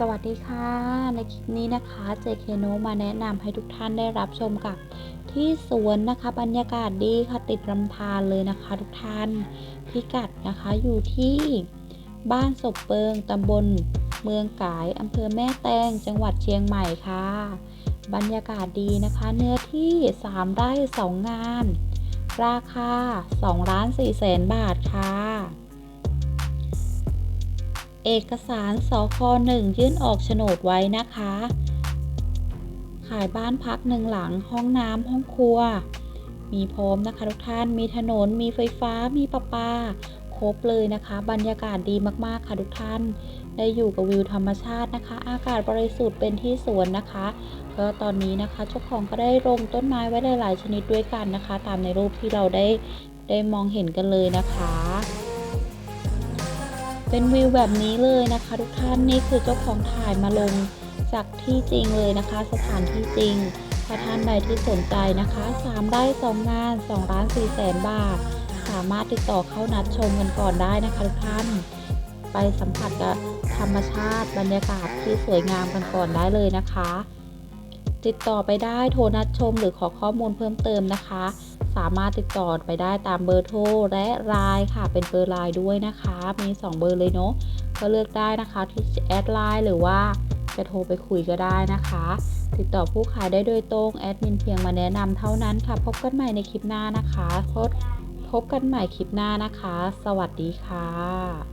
สวัสดีค่ะ ในคลิปนี้นะคะ JK n o มาแนะนำให้ทุกท่านได้รับชมกับที่สวนนะคะบรรยากาศดีค่ะติดลำธารเลยนะคะทุกท่านพิกัดนะคะอยู่ที่บ้านศพเปิงตำบลเมืองกายอำเภอแม่แตงจังหวัดเชียงใหม่ค่ะ บรรยากาศดีนะคะ เนื้อที่ 3 ไร่ 2 งาน ราคา2ล้าน4แสนบาทค่ะ เอกสารสคหนึ่งยื่นออกโฉนดไว้นะคะ ขายบ้านพักหนึ่งหลังห้องน้ำห้องครัว มีพร้อมนะคะทุกท่านมีถนนมีไฟฟ้ามีประปา ครบเลยนะคะ บรรยากาศดีมากๆค่ะทุกท่าน ได้อยู่กับวิวธรรมชาตินะคะ อากาศบริสุทธิ์เป็นที่สวนนะคะก็ตอนนี้นะคะเจ้าของก็ได้ลงต้นไม้ไว้หลายๆชนิดด้วยกันนะคะ ตามในรูปที่เราได้ได้มองเห็นกันเลยนะคะ เป็นวิวแบบนี้เลยนะคะ ทุกท่านนี่คือเจ้าของถ่ายมาลงจากที่จริงเลยนะคะ สถานที่จริงถ้าท่านใดที่สนใจนะคะ3ไร่2งาน2ล้าน4แสนบาท สามารถติดต่อเข้านัดชมกันก่อนได้นะคะทุกท่าน ไปสัมผัสกับธรรมชาติบรรยากาศที่สวยงามกันก่อนได้เลยนะคะ ติดต่อไปได้โทรนัดชมหรือขอข้อมูลเพิ่มเติมนะคะ สามารถติดต่อไปได้ตามเบอร์โทรและไลน์ค่ะ เป็นเบอร์ไลน์ด้วยนะคะ มี 2 เบอร์เลยเนาะก็เลือกได้นะคะที่แอดไลน์หรือว่าจะโทรไปคุยก็ได้นะคะ ติดต่อผู้ขายได้โดยตรงแอดมินเพียงมาแนะนำเท่านั้นค่ะ พบกันใหม่ในคลิปหน้านะคะพบพบกันใหม่คลิปหน้านะคะ สวัสดีค่ะ